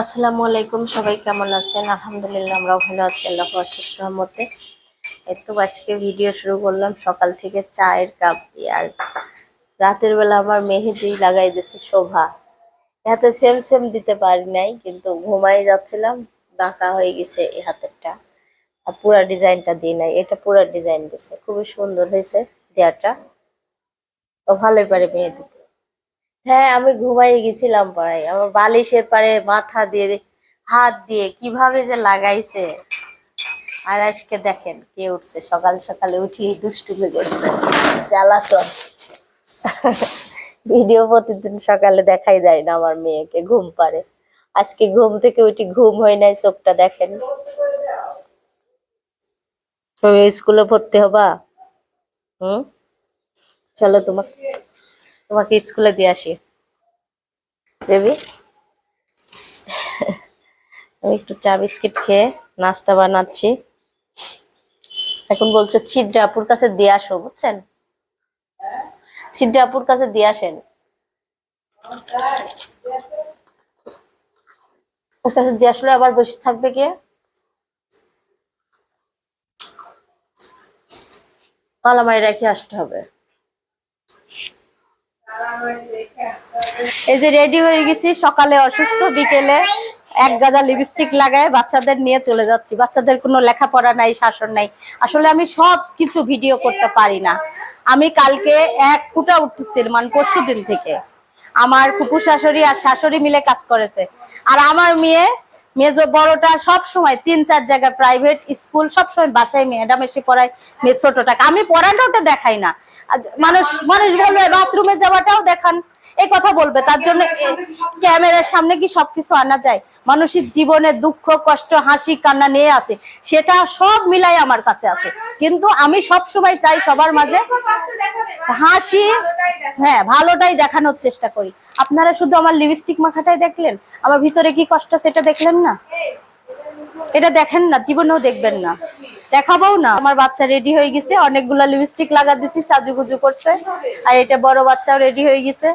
আসসালামু আলাইকুম, সবাই কেমন আছেন? আলহামদুলিল্লাহ, আমরাও ভালো আছি, আল্লাহ আশিস রহমতে। এই তো আজকে ভিডিও শুরু করলাম সকাল থেকে চায়ের কাপ দিয়ে, আর রাতের বেলা আমার মেহেদি লাগাই দিছে শোভা। হাতে সেম সেম দিতে পারি নাই, কিন্তু ঘুমাই যাচ্ছিলাম ডাকা হয়ে গেছে এই হাতেরটা। আর পুরা ডিজাইনটা দিই নাই, এটা পুরা ডিজাইন দিছে খুবই সুন্দর হয়েছে দেয়াটা। ও ভালোই পারে মেহেদিতে। হ্যাঁ আমি ঘুমাই গেছিলাম পাড়ায়। আমার বালিশের পারে মাথা দিয়ে হাত দিয়ে কীভাবে যে লাগাইছে। আর আজকে দেখেন কে উঠছে। সকাল সকালে উঠি দুষ্টুমি করছে। জ্বালাতন। ভিডিও প্রতিদিন সকালে দেখাই দেয় না আমার মেয়েকে ঘুম পারে আজকে ঘুম থেকে উঠি ঘুম হয় নাই, চোখটা দেখেন। স্কুলে ভর্তি হবা? হুম? চলো তোমাকে তোমাকে স্কুলে দিয়ে আসি। বেবি আমি একটু চা বিস্কিট খেয়ে নাস্তা বানাচ্ছি। এখন বলছে, ছিদ্রা আপুর কাছে দিয়ে আসো, বুঝছেন? ছিদ্রা আপুর কাছে দিয়ে আসেন। ওর কাছে দিয়ে আসলে আবার বসে থাকবে কে? মালামাই রেখে আসতে হবে। এই যে রেডি হয়ে গেছি, সকালে অসুস্থ, বিকেলে এক গাদা লিপস্টিক লাগায় বাচ্চাদের নিয়ে চলে যাচ্ছি। বাচ্চাদের কোনো লেখাপড়া নাই, শাসন নাই। আসলে আমি সব কিছু ভিডিও করতে পারি না। আমি কালকে এক ফুটা উঠতেছিল মানে পরশু দিন থেকে। আমার ফুপু শাশুড়ি আর শাশুড়ি মিলে কাজ করেছে। আর আমার মেয়ে মেজ বড়টা, সব সময় তিন চার জায়গায় প্রাইভেট স্কুল সব সময় বাসায় ম্যাডাম পড়ায়, মেয়ে ছোটটাকে। আমি পড়ানোটা দেখাই না। মানুষ মানুষ বলবে বাথরুমে যাওয়াটাও দেখান। এই কথা বলবে, তার জন্য ক্যামেরার সামনে কি সবকিছু আনা যায়? মানুষের জীবনে দুঃখ, কষ্ট, হাসি, কান্না নিয়ে আছে সেটা সব মিলাই আমার কাছে আছে। কিন্তু আমি সব সময় চাই সবার মাঝে হাসি হ্যাঁ ভালোটাই দেখানোর চেষ্টা করি। আপনারা শুধু আমার লিপস্টিক মাখাটাই দেখলেন? আমার ভিতরে কি কষ্ট সেটা দেখলেন না? এটা দেখেন না, জীবনেও দেখবেন না। দেখাবও না। আমার বাচ্চা রেডি হয়ে গেছে, অনেকগুলা লিপস্টিক লাগা দিছি, সাজুগুজু করছে। আর এটা বড় বাচ্চাও রেডি হয়ে গেছে।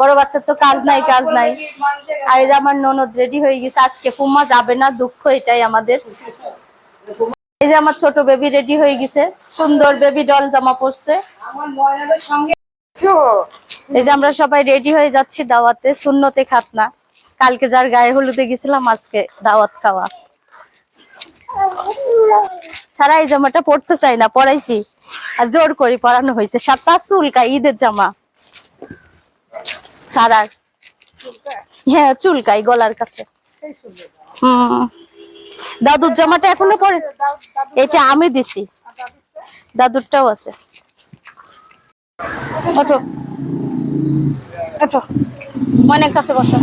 বড় বাচ্চার তো কাজ নাই কাজ নাই। আর এই যে আমার ননদ রেডি হয়ে গেছে, আজকে পুম্মা যাবে না, দুঃখ এটাই আমাদের। এই যে আমার ছোট বেবি রেডি হয়ে গেছে, সুন্দর বেবি ডল জামা পরছে। এই যে আমরা সবাই রেডি হয়ে যাচ্ছি দাওয়াতে শূন্যতে খাতনা। কালকে যার গায়ে হলুদে গেছিলাম, আজকে দাওয়াত খাওয়া। সারা এই জামাটা পড়তে চাই না পড়াইছি আর জোর করি পরানো হয়েছে। সাতটা চুলকা, ঈদের জামা। সারার হ্যাঁ চুলকাই গলার কাছে। হম। দাদুর জামাটা এখনও পরে এটা আমি দিছি। দাদুরটাও আছে। মনের কাছে বসো।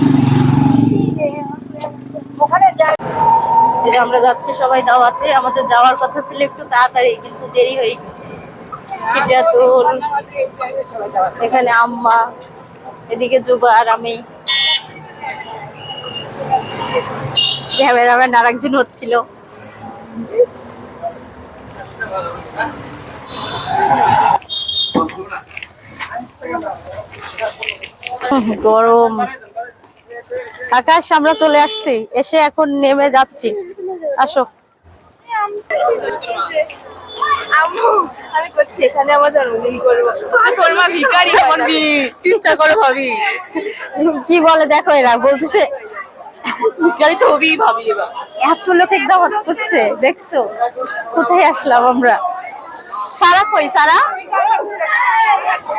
যে আমরা যাচ্ছি সবাই দাওয়াতে, আমাদের যাওয়ার কথা ছিল একটু তাড়াতাড়ি, কিন্তু দেরি হয়ে গেছে। সিদ্ধাতুল এখানে আম্মা, এদিকে জুবা আর আমি। ক্যামেরাম্যান আর একজন হচ্ছিল। গরম। আকাশ, আমরা চলে আসছি। এসে এখন নেমে যাচ্ছি। আসো। আমি করছি এখানে আমার জন্মদিন করব। তোর ভিকারি চিন্তা করে ভাবি। কি বলে দেখো এরা বলতেছে। ভিকারি তো হবেই ভাবি এবার। এত লোকের দাওয়াত করছে দেখছ? কোথায় আসলাম আমরা? সারা কই সারা?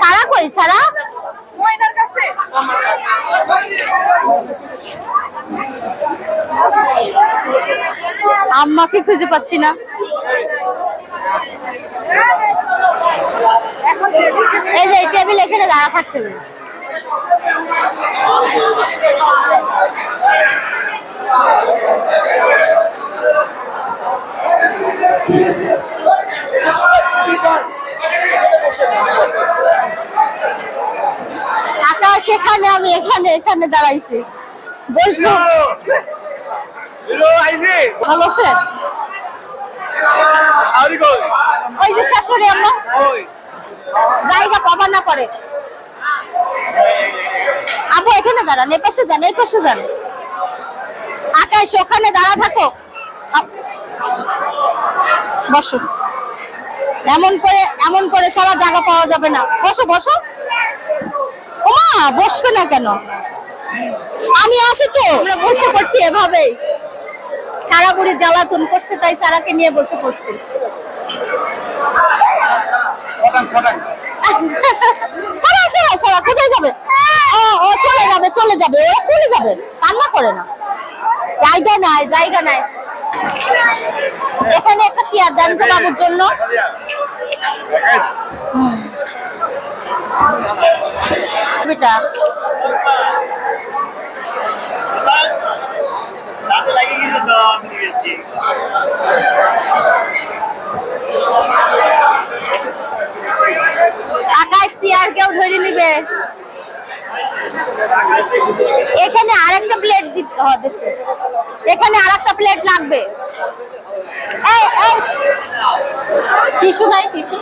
সারা কই সারা? ময়নার কাছে। আম্মাকে খুঁজে পাচ্ছি না। এই যে টেবিল এখানে দাঁড়া থাকতে হবে। এখানে আমি, এখানে এখানে দাঁড়াইছি। বসবো। ভালো আছে ওই যে শাশুড়ি আম্মা। জায়গা পাবা না পরে। আবু এখানে দাঁড়ান এই পাশে যান এই পাশে যান। আকাশ ওখানে দাঁড়া থাকো। আপ- বসো। এমন করে এমন করে সারা জায়গা পাওয়া যাবে না। বসো বসো। ওমা বসবে না কেন? আমি আছি তো। আমরা বসে পড়ছি এভাবেই। সারা বুড়ি জ্বালাতন করছে তাই সারাকে নিয়ে বসে পড়ছি। সারা সারা সারা কোথায় যাবে? ও ও চলে যাবে চলে যাবে ওরা চলে যাবে কান্না করে না। জায়গা নাই জায়গা নাই। এখানে একটা চেয়ার দেন তো বাবুর জন্য। বেটা দাঁতে লাগিয়ে গেছে সব লিপস্টিক আকাশ চেয়ার কেউ ধরে নিবে? এখানে আরেকটা প্লেট দিতে হতেছে। এখানে আরেকটা প্লেট লাগবে। এই টিস্যু নাই টিস্যু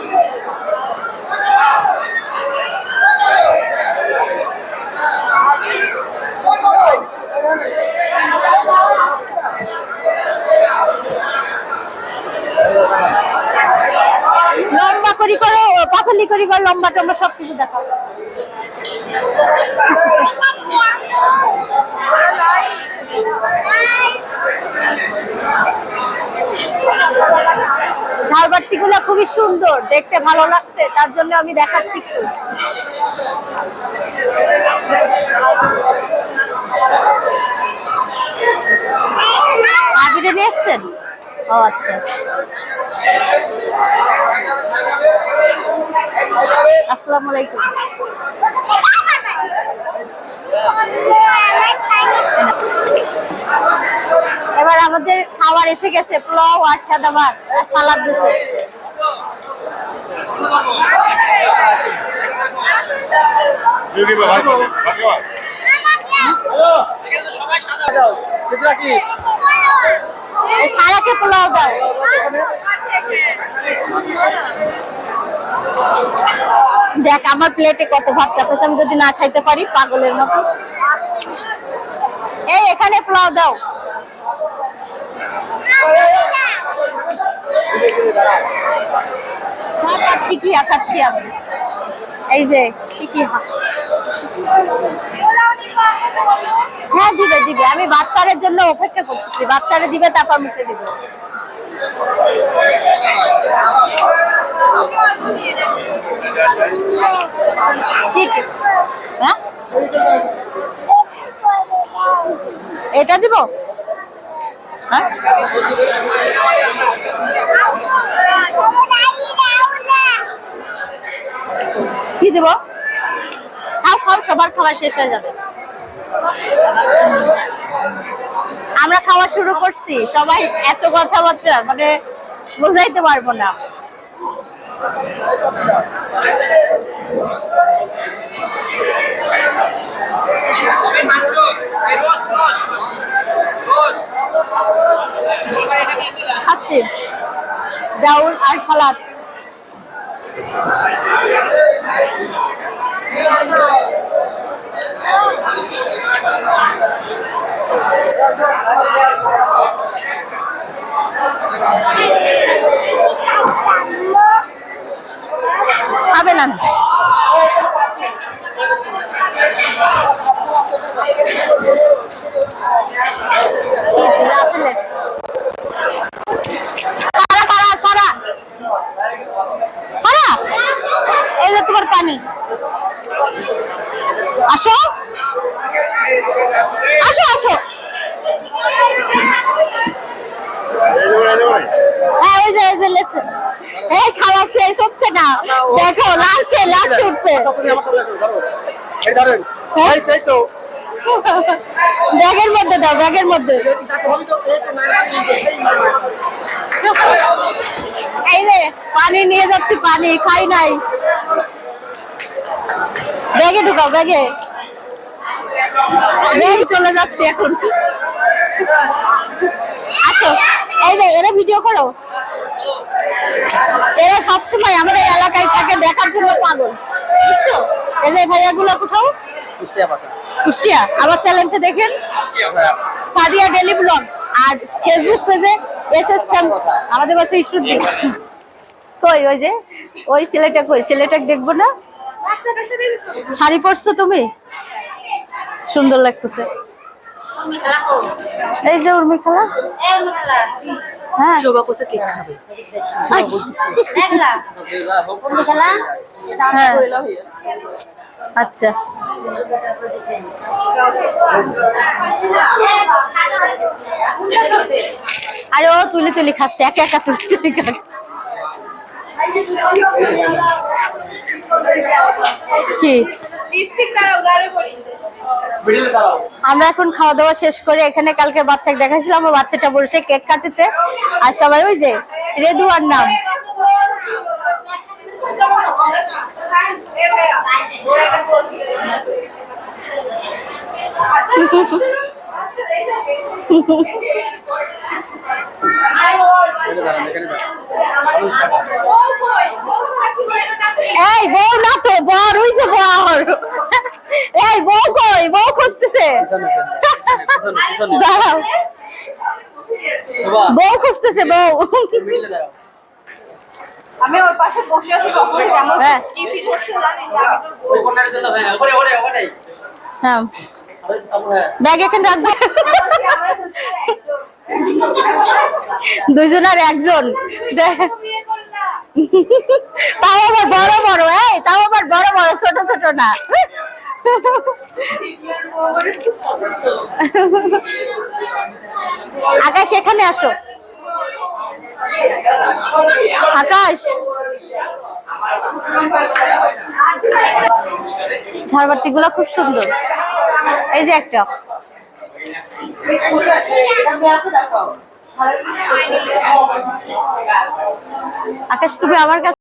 লম্বা করি করো পাতলি করি করো লম্বা টম্বা সবকিছু দেখাও। ঝাড়বাতি গুলো খুবই সুন্দর, দেখতে ভালো লাগছে, তার জন্য আমি দেখাচ্ছি একটু। আবিরে নিয়ে এসছেন? ও আচ্ছা। আসসালামু আলাইকুম এবার আমাদের খাবার এসে গেছে পোলাও আর সাদা ভাত আর সালাদ দিছে। সারাকে পোলাও দাও দেখ, আমার প্লেটে কত ভাত চাপেছে, আমি যদি না খাইতে পারি, পাগলের মতো। এই, এখানে পোলাও দাও। টিকিয়া খাচ্ছি আমি? এই যে টিকি হ্যাঁ দিবে দিবে। আমি বাচ্চাদের জন্য অপেক্ষা করতেছি। বাচ্চারে দিবে, তারপর মুখে দিবে। হ্যাঁ? এটা দিব? হ্যাঁ? কি দিব? খাও খাও, সবার খাবার শেষ হয়ে যাবে। আমরা খাওয়া শুরু করছি। সবাই এত কথাবার্তা মানে বোঝাইতে পারব না। খাচ্ছি। ডাউল আর সালাদ। খাবে না। রাসেলের সারা সারা সারা সারা এই যে তোমার পানি আসো আসো আসো হ্যাঁ ওই যে ওই যে লেসন এই খাওয়া শেষ হচ্ছে না দেখো লাস্টে লাস্টে উঠবে হ্যাঁ? ব্যাগের মধ্যে দাও ব্যাগের মধ্যে। এই রে পানি নিয়ে যাচ্ছি পানি খাই নাই। ব্যাগে ঢুকাও ব্যাগে। ব্যাগ চলে যাচ্ছে এখন। আসো। এই যে এরা ভিডিও করো। এরা সবসময় আমাদের এলাকায় থাকে দেখার জন্য পাগল। বুঝছ? এই যে ভাইয়াগুলো কোথাও? কুষ্টিয়া আমার চ্যানেলটা দেখেন। সাদিয়া ডেলি ব্লগ আর ফেসবুক পেজে এস এস আমাদের বাসা ঈশ্বরদী কই ওই যে? ওই ছেলেটা কই? ছেলেটা দেখব না? শাড়ি পরছো তুমি? সুন্দর লাগতেছে। এই যে উর্মি খেলা। শোভা কোসে কেক খাবে। হ্যাঁ। আচ্ছা। আরে ও তুলি তুলি খাচ্ছে একা একা তুলি তুলি খাচ্ছে। কি? লিপস্টিক আমরা এখন খাওয়া দাওয়া শেষ করে এখানে কালকে বাচ্চাকে দেখাইছিলাম আমার বাচ্চাটা বসে কেক কাটেছে। আর সবাই ওই যে রেদুয়ার নাম। এই বউ না তো বর ওই যে বর এই বউ কই বউ খুঁজতেছে দাঁড়াও। বউ খুঁজতেছে বউ। আমি ওর পাশে বসে আছি কখন থেকে হ্যাঁ কি ফিল হচ্ছে জানি না আমি তো হ্যাঁ ব্যাগ এখানে রাখবে দুইজন আর একজন। দেখ তাও আবার বড় বড়, এই তাও আবার বড় বড়, ছোট ছোট না। আকাশ, এখানে আসো। আকাশ। ঝাড়বাতি গুলো খুব সুন্দর। এই যে একটা। আকাশ, তুমি আমার কাছে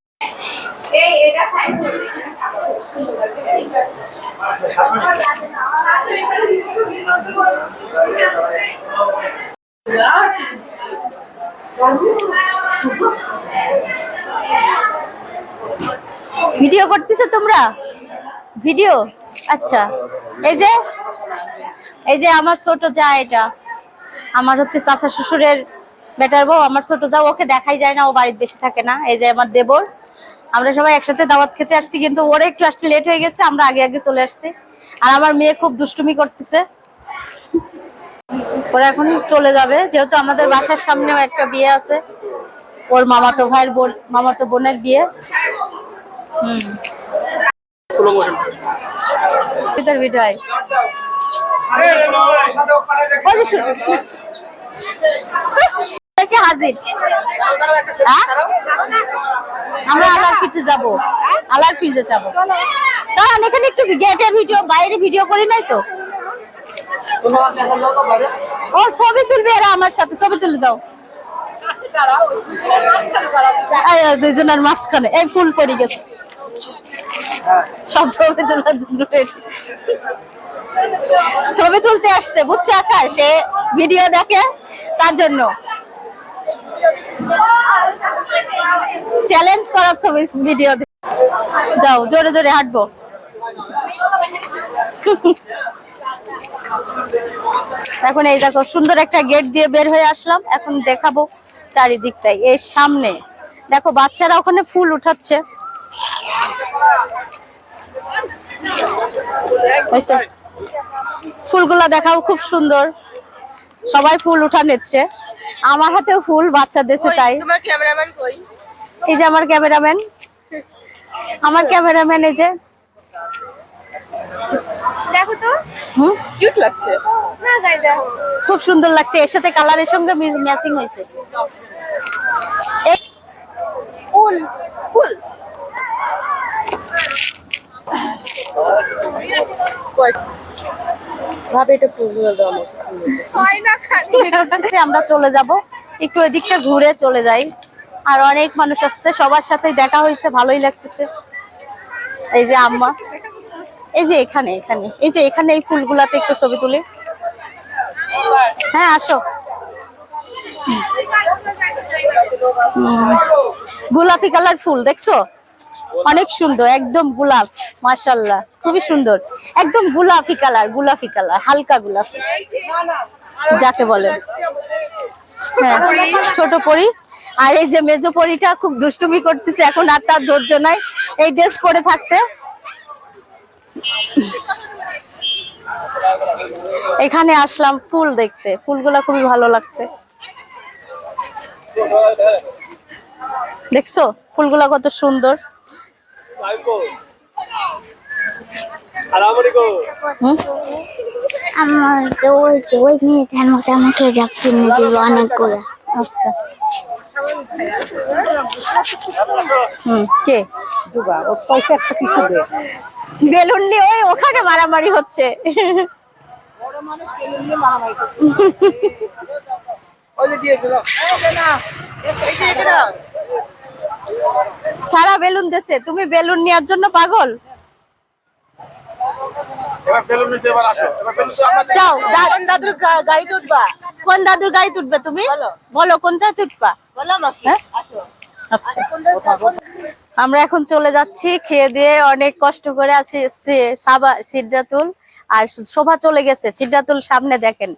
ভিডিও করতেছো তোমরা? ভিডিও? আচ্ছা। এই যে এই যে আমার ছোট যা এটা। আমার হচ্ছে চাচা শ্বশুরের বেটার বউ আমার ছোট যা ওকে দেখাই যায় না ও বাড়িতে বেশি থাকে না। এই যে আমার দেবর আমরা সবাই একসাথে দাওয়াত খেতে আসছি কিন্তু ওরা একটু আসতে লেট হয়ে গেছে আমরা আগে আগে চলে আসছি। আর আমার মেয়ে খুব দুষ্টুমি করতেছে। ওরা এখন চলে যাবে যেহেতু আমাদের বাসার সামনেও একটা বিয়ে আছে। ওর মামাতো ভাইয়ের বোন মামাতো বোনের বিয়ে। শীতের ভিডিও হাজির। হ্যাঁ? আমরা আলার ফিটে যাব। আলার ফিজে যাব। দাঁড়ান, এখানে একটু গেটের ভিডিও বাইরে ভিডিও করি নাই তো? ও, ছবি তুলবে এরা আমার সাথে, ছবি তুলে দাও। দুইজনের মাঝখানে। এই ফুল পড়ে গেছে। সব ছবি তোলার জন্য। ছবি তুলতে আসছে, বুঝছে আকাশ? সে ভিডিও দেখে তার জন্য। চ্যালেঞ্জ করার ছবি ভিডিও যাও, জোরে জোরে হাঁটবো। এখন এই দেখো, সুন্দর একটা গেট দিয়ে বের হয়ে আসলাম। এখন দেখাবো চারিদিকটাই, এর সামনে। দেখো, বাচ্চারা ওখানে ফুল উঠাচ্ছে? ফুলগুলা দেখাও খুব সুন্দর। সবাই ফুল উঠা নিচ্ছে। আমার হাতেও ফুল বাচ্চা দেশে তাই। এই যে আমার ক্যামেরাম্যান। আমার ক্যামেরাম্যান এই যে। দেখো তো। হুম? কিউট লাগছে। না যাই দেখো। খুব সুন্দর লাগছে। এর সাথে কালারের সঙ্গে ম্যাচিং হয়েছে। ফুল ফুল। ভাবে এটা ফুলগুলো হয় না আমরা চলে যাব। একটু এদিকটা ঘুরে চলে যাই। আর অনেক মানুষ আসছে সবার সাথে দেখা হয়েছে ভালোই লাগতেছে। এই যে আম্মা। এই যে এখানে এখানে। এই যে এখানে এই ফুলগুলাতে একটু ছবি তুলি। হ্যাঁ আসো। গোলাপি কালার ফুল দেখছ? অনেক সুন্দর, একদম গোলাপ মাশাল্লাহ খুবই সুন্দর। একদম গোলাপি কালার গোলাপি কালার, হালকা গোলাপি। যাকে বলেন হ্যাঁ ছোট পরি। আর এই যে মেজো পরিটা খুব দুষ্টুমি করতেছে, এখন আর তার ধৈর্য নাই। এই ড্রেস পরে থাকতে। এখানে আসলাম ফুল দেখতে। ফুলগুলা খুবই ভালো লাগছে। দেখছ? ফুলগুলা কত সুন্দর? আমার তো ওই যে ওই মেয়েটার মতো আমাকে কিনে অনেকগুলো আচ্ছা হুম কে দুবা ও পয়সা একটা কিছু দে বেলুন নিয়ে ওই ওখানে মারামারি হচ্ছে সারা বেলুন দেশে তুমি বেলুন নেওয়ার জন্য পাগল? যাও কোন দাদুর গাড়ি তুটবা? কোন দাদুর গাড়ি তুটবে তুমি? বলো। কোনটা তুটবা? হ্যাঁ? আচ্ছা। আমরা এখন চলে যাচ্ছি খেয়ে দিয়ে অনেক কষ্ট করে আছি সাবা সিদ্ধাতুল আর শোভা চলে গেছে। সিদ্ধাতুল সামনে দেখেন।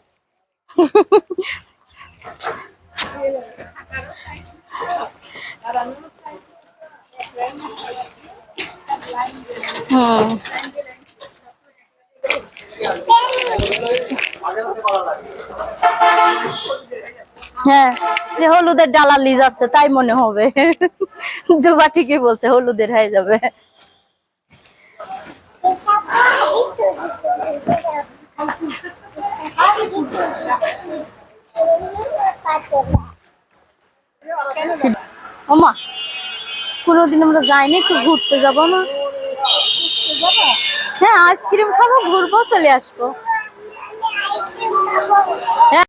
হ্যাঁ যে হলুদের ডালা লিজ আছে, তাই মনে হবে। জুবা ঠিকই বলছে, হলুদের হয়ে যাবে। ওমা, কোনোদিন আমরা যাইনি, একটু ঘুরতে যাব না? হ্যাঁ আইসক্রিম খাব, ঘুরবো, চলে আসব। হ্যাঁ।